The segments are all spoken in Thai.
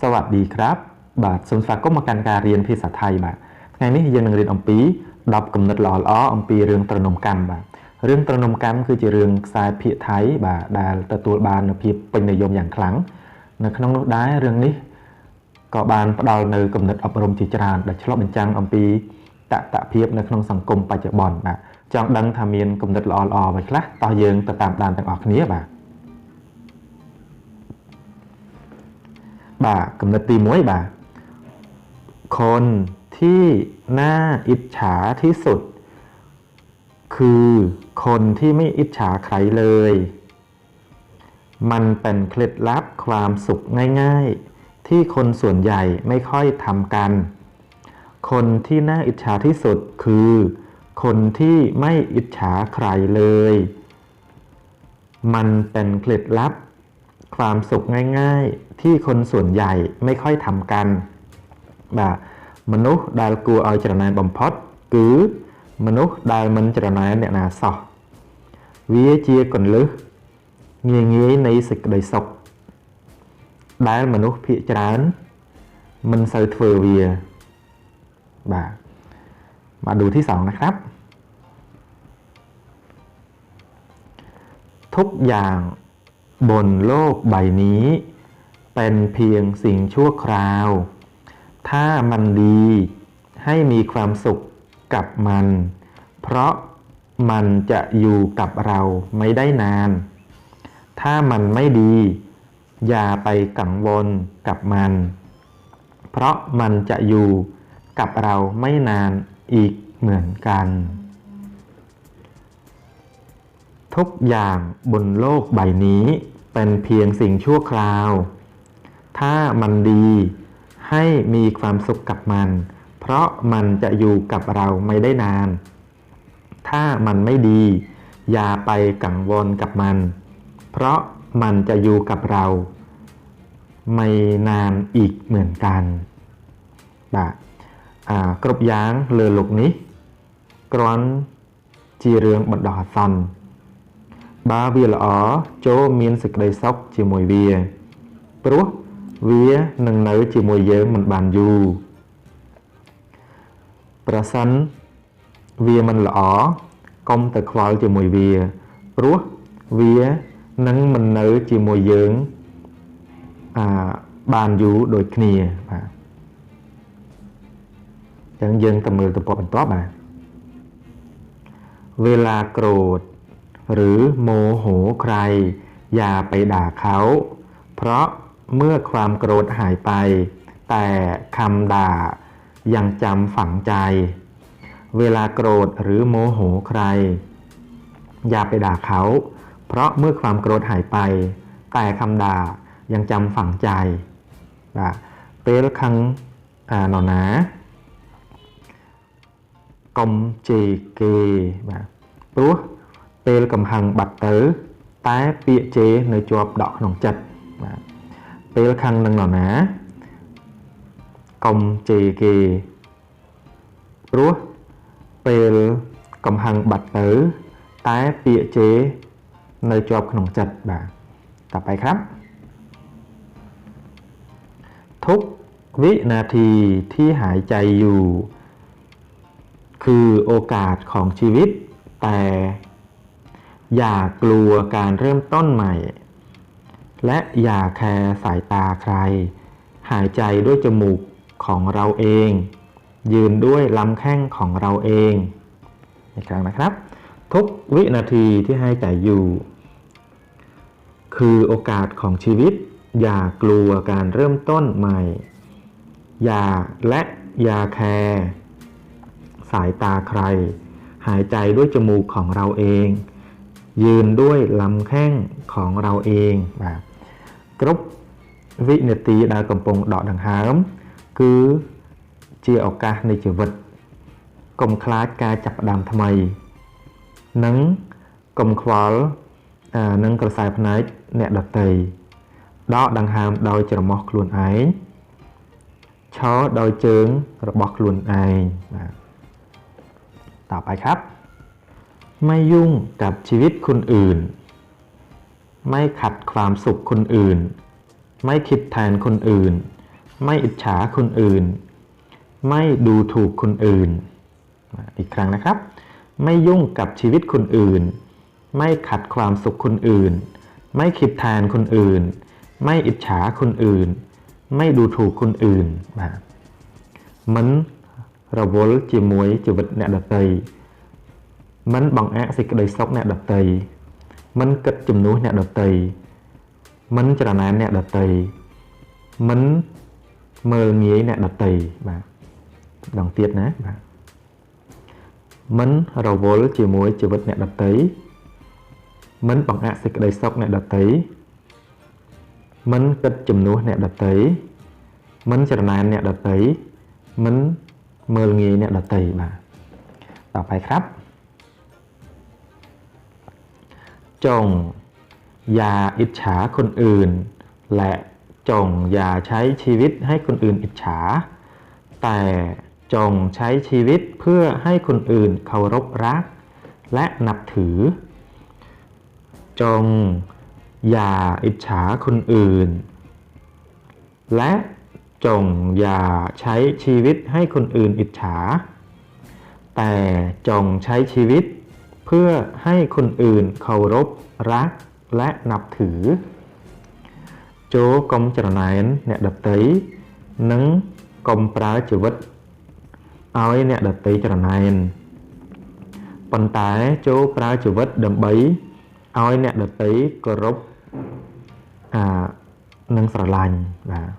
สวัสดีครับ បាទសូមស្វាគមន៍មកកាន់ការរៀនភាសាថៃបាទថ្ងៃនេះយើងនឹងរៀនអំពី10គំនិតល្អៗអំពីរឿងត្រនំកម្មបាទរឿងត្រនំកម្មគឺជារឿងខ្សែភាគថៃបាទដែលទទួលបាននូវភាពពេញនិយមយ៉ាងខ្លាំងនៅក្នុងនោះដែររឿងនេះក៏បានផ្ដល់នៅគំនិតអប់រំជាច្រើនដែលឆ្លុះបញ្ចាំងអំពីតតភាពនៅក្នុងសង្គមបច្ចុប្បន្នបាទចង់ដឹងថាមានគំនិតល្អៗអ្វីខ្លះតោះយើងទៅតាមដានទាំងអស់គ្នាបាទ บ่ากำเนิดตีมวยบ่าคนที่น่าอิจฉาที่สุด คือคนที่ไม่อิจฉาใครเลย มันเป็นเคล็ดลับความสุขง่ายๆ ที่คนส่วนใหญ่ไม่ค่อยทำกัน คนที่น่าอิจฉาที่สุดคือ คนที่ไม่อิจฉาใครเลย มันเป็นเคล็ดลับ ความสุขง่ายๆ ที่คนส่วนใหญ่ไม่ค่อยทำกัน បាទមនុស្សដែលគួរឲ្យច្រណែនបំផុត គឺមនុស្សដែលមិនច្រណែនអ្នកណាសោះវាជាកន្លឹះងាយងាយនៃសេចក្តីសុខដែលមនុស្សភាគច្រើនមិនសូវធ្វើវាបាទมาดูที่สองนะครับ ทุกอย่าง บนโลกใบนี้ เป็นเพียงสิ่งชั่วคราว ถ้ามันดีให้มีความสุขกับมัน เพราะมันจะอยู่กับเราไม่ได้นาน ถ้ามันไม่ดี อย่าไปกังวลกับมัน เพราะมันจะอยู่กับเราไม่นานอีกเหมือนกัน ทุกอย่างบนโลกใบนี้เป็นเพียงสิ่งชั่วคราว ถ้ามันดีให้มีความสุขกับมัน เพราะมันจะอยู่กับเราไม่ได้นาน ถ้ามันไม่ดี อย่าไปกังวลกับมัน เพราะมันจะอยู่กับเรา ไม่นานอีกเหมือนกัน បាទអាគ្រប់យ៉ាងលើលោកនេះគ្រាន់ជារឿងបណ្ដោះអាសន្ន បើវាល្អចូលមានសេចក្តីសុខជាមួយវា ព្រោះវានឹងនៅជាមួយយើងមិនបានយូរប្រសិនវាមិនល្អកុំទៅខ្វល់ជាមួយវា ព្រោះវានឹងមិននៅជាមួយយើងអាបានយូរដូចគ្នាបាទចឹងយើងទៅមើលទៅពតបន្ទាប់បាទវេលាក្រូត หรือโมโหใคร อย่าไปด่าเขา เพราะเมื่อความโกรธหายไป แต่คำด่ายังจำฝังใจ เวลาโกรธหรือโมโหใคร อย่าไปด่าเขา เพราะเมื่อความโกรธหายไป แต่คำด่ายังจำฝังใจนะเปรคังหนอนนะกอมเจเกนะตัว ពេលកំហឹងបាត់ទៅ តែពាក្យជេរនៅជាប់ដក់ក្នុងចិត្តបាទពេលខឹងនឹងនរណាកុំជេរគេព្រោះពេលកំហឹងបាត់ទៅ តែពាក្យជេរនៅជាប់ក្នុងចិត្តបាទតទៅครับ ทุกวินาทีที่หายใจอยู่ คือโอกาสของชีวิต แต่ อย่ากลัวการเริ่มต้นใหม่ และอย่าแคร์สายตาใคร หายใจด้วยจมูกของเราเอง ยืนด้วยลำแข้งของเราเองอีกครั้งนะครับ ทุกวินาทีที่ใหายใจอยู่ คือโอกาสของชีวิต อย่ากลัวการเริ่มต้นใหม่ อย่าและอย่าแคร์สายตาใคร หายใจด้วยจมูกของเราเอง ยืนด้วยลำแข้งของเราเองបាទគ្រប់វិនាទីដែលកំពុងដកដង្ហើម គឺជាឱកាសនៃជីវិតកុំខ្លាចការចាប់ផ្ដើមថ្មី និងកុំខ្វល់នឹងក្រសែភ្នែកអ្នកដតីដកដង្ហើមដោយច្រមុះខ្លួនឯងឈរដោយជើងរបស់ខ្លួនឯងបាទต่อไปครับ ไม่ยุ่งกับชีวิตคนอื่น ไม่ขัดความสุขคนอื่น ไม่คิดแทนคนอื่น ไม่อิจฉาคนอื่น ไม่ดูถูกคนอื่น อีกครั้งนะครับ ไม่ยุ่งกับชีวิตคนอื่น ไม่ขัดความสุขคนอื่น ไม่คิดแทนคนอื่น ไม่อิจฉาคนอื่น ไม่ดูถูกคนอื่นបាទមិនរវល់ជាមួយជីវិតអ្នកដទៃ មិនបង្អាក់សេចក្តីសុខអ្នកដទៃមិនគិតជំនួសអ្នកដទៃមិនច្រណែនអ្នកដទៃមិនមើលងាយអ្នកដទៃបាទដងទៀតណាបាទមិនរវល់ជាមួយជីវិតអ្នកដទៃមិនបង្អាក់សេចក្តីសុខអ្នកដទៃមិនគិតជំនួសអ្នកដទៃមិនច្រណែនអ្នកដទៃមិនមើលងាយអ្នកដទៃបាទต่อไปครับ จง อย่าอิจฉาคนอื่น และจงอย่าใช้ชีวิตให้คนอื่นอิจฉา แต่จงใช้ชีวิตเพื่อให้คนอื่นเคารพรัก และนับถือ จง อย่าอิจฉาคนอื่น และจงอย่าใช้ชีวิตให้คนอื่นอิจฉา แต่จงใช้ชีวิต เพื่อให้คนอื่นเคารพรักและนับถือ โจកុំច្រណែនអ្នកដតីនិងកុំប្រើជីវិតឲ្យអ្នកដតីច្រណែនប៉ុន្តែចូលប្រើជីវិតដើម្បីឲ្យអ្នកដតីគោរពអានិងស្រឡាញ់បាទ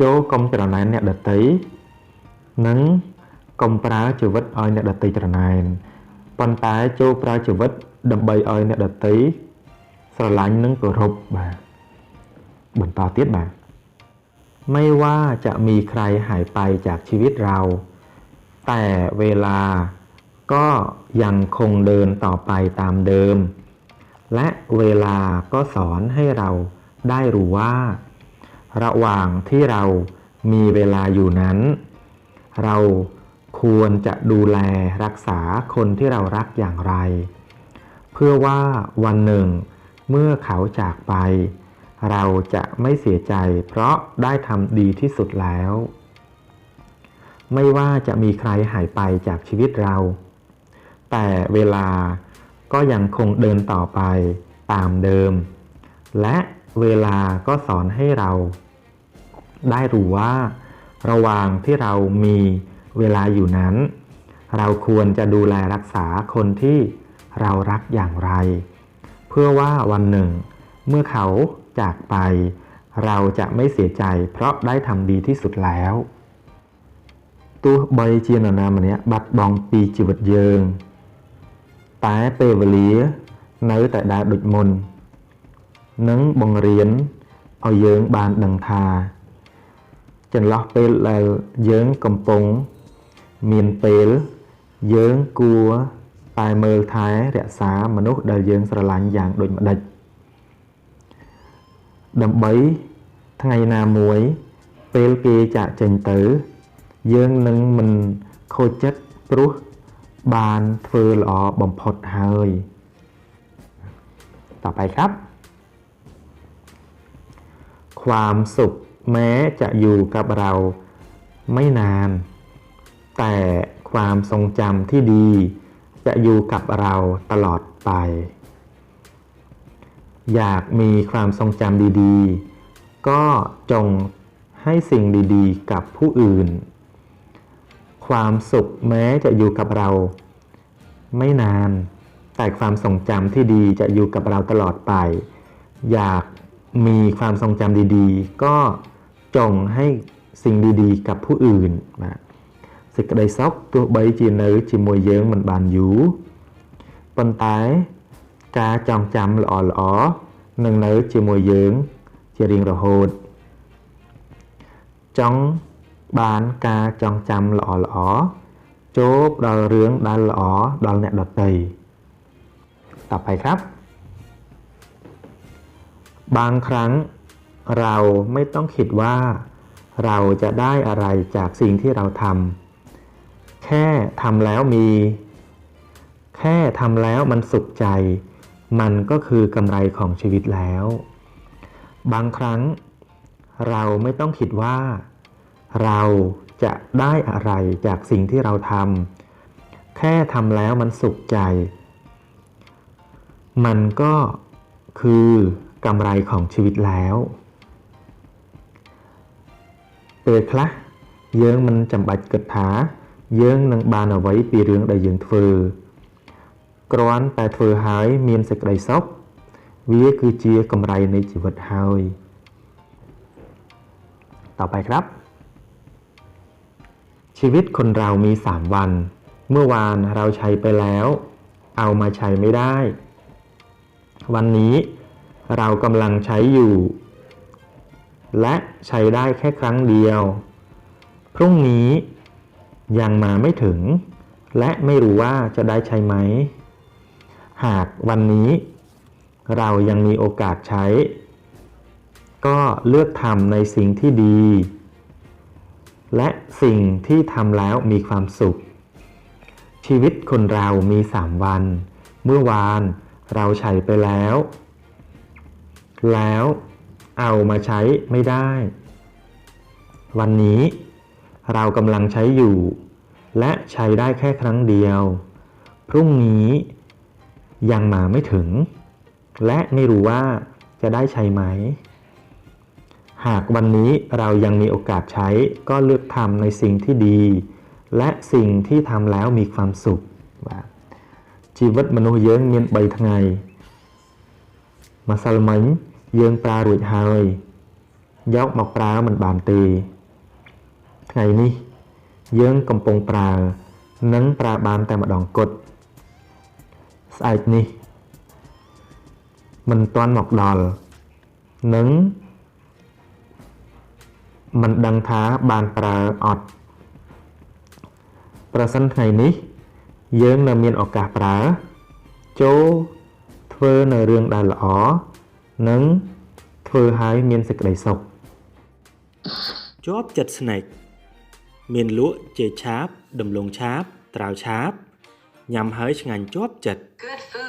ចូលកុំច្រណែនអ្នកដតីនិង กำปราชีวิตเอยเนี่ยดัดตีจระนายปันตาโจปราชีวิตดับใบเอยเนี่ยดัดตีสลายนั่งกระทบแบบบนต่อเตี้ยแบบไม่ว่าจะมีใครหายไปจากชีวิตเราแต่เวลาก็ยังคงเดินต่อไปตามเดิมและเวลาก็สอนให้เราได้รู้ว่าระหว่างที่เรามีเวลาอยู่นั้นเรา ควรจะดูแลรักษาคนที่เรารักอย่างไร เพื่อว่าวันหนึ่ง เมื่อเขาจากไป เราจะไม่เสียใจ เพราะได้ทำดีที่สุดแล้ว ไม่ว่าจะมีใครหายไปจากชีวิตเรา แต่เวลาก็ยังคงเดินต่อไปตามเดิม และเวลาก็สอนให้เรา ได้รู้ว่า ระหว่างที่เรามี เวลาอยู่นั้น เราควรจะดูแลรักษาคนที่เรารักอย่างไร เพื่อว่าวันหนึ่ง เมื่อเขาจากไป เราจะไม่เสียใจเพราะได้ทำดีที่สุดแล้วตัวบริจีนานามเนี้ยบัดบองปีជីវិតយើងតែពេលវេលានៅតែដែរដូចមុននឹเបង្រៀនឲ្យយើងបានដឹងថាចន្លោះពេលដែលយើងកំពុង មានពេលយើងគួរតែមើលថែរក្សាមនុស្សដែលយើងស្រឡាញ់យ៉ាងដូចម្ដេចដើម្បីថ្ងៃណាមួយ ពេលគេចាកចេញទៅ យើងនឹងមិនខូចចិត្តព្រោះបានធ្វើល្អបំផុតហើយต่อไปครับ ความสุขแม้จะอยู่กับเราไม่นาน แต่ความทรงจำที่ดี จะอยู่กับเราตลอดไป อยากมีความทรงจำดีๆ ก็จงให้สิ่งดีๆ กับผู้อื่น ความสุขแม้จะอยู่กับเรา ไม่นาน แต่ความทรงจำที่ดีจะอยู่กับเราตลอดไป อยากมีความทรงจำดีๆ ก็จงให้สิ่งดีๆ กับผู้อื่นนะ សេចក្តីសុខទោះបីជានៅជាមួយយើងមិនបានយូរប៉ុន្តែការចងចាំល្អល្អនឹងនៅជាមួយយើងជារៀងរហូតចង់បានការចងចាំល្អល្អចូលផ្ដល់រឿងដែលល្អដល់អ្នកដទៃต่อไปครับ บางครั้งเราไม่ต้องคิดว่า เราจะได้อะไรจากสิ่งที่เราทำ แค่ทำแล้วมี แค่ทำแล้วมันสุขใจ มันก็คือกำไรของชีวิตแล้ว บางครั้งเราไม่ต้องคิดว่า เราจะได้อะไรจากสิ่งที่เราทำแค่ทำแล้วมันสุขใจ มันก็คือกำไรของชีวิตแล้วเปิดคละเยื้องมันจำบัดเกิดถา យើងនឹងបានអ្វីពីរឿងដែលយើងធ្វើគ្រាន់តែធ្វើហើយមានសេចក្តីសុខវាគឺជាកម្រៃនៃជីវិតហើយ ต่อไปครับ ชีวิตคนเรามี 3 วัน เมื่อวานเราใช้ไปแล้ว เอามาใช้ไม่ได้ วันนี้เรากำลังใช้อยู่ และใช้ได้แค่ครั้งเดียว พรุ่งนี้ ยังมาไม่ถึง และไม่รู้ว่าจะได้ใช้ไหม หากวันนี้เรายังมีโอกาสใช้ ก็เลือกทำในสิ่งที่ดี และสิ่งที่ทำแล้วมีความสุข ชีวิตคนเรามี 3 วัน เมื่อวานเราใช้ไปแล้ว แล้วเอามาใช้ไม่ได้ วันนี้ เรากำลังใช้อยู่ และใช้ได้แค่ครั้งเดียว พรุ่งนี้ยังมาไม่ถึง และไม่รู้ว่าจะได้ใช้ไหม หากวันนี้เรายังมีโอกาสใช้ก็เลือกทำในสิ่งที่ดี และสิ่งที่ทำแล้วมีความสุข ชีวิตมนุษย์เยื้องเมีนใบทั้งไงมาซาลมิงเยื้องปลาหรุดหายยกมาปลามันบานตี ថ្ងៃនេះ យើងកំពុងប្រើនិងប្រើបានតែម្ដងគត់ស្អែកនេះ មិនទាន់មកដល់នឹងមិនដឹងថាបានប្រើអត់ប្រសិនថ្ងៃនេះ យើងនៅមានឱកាសប្រើ ចូលធ្វើនៅរឿងដែលល្អនិងធ្វើឲ្យមានសេចក្តីសុខជាប់ចិត្តស្នេក មានលក់ចេកឆាប ដំឡូងឆាប ត្រាវឆាបញ៉ាំហើយឆ្ងាញ់ជាប់ចិត្ត Good food, good mood.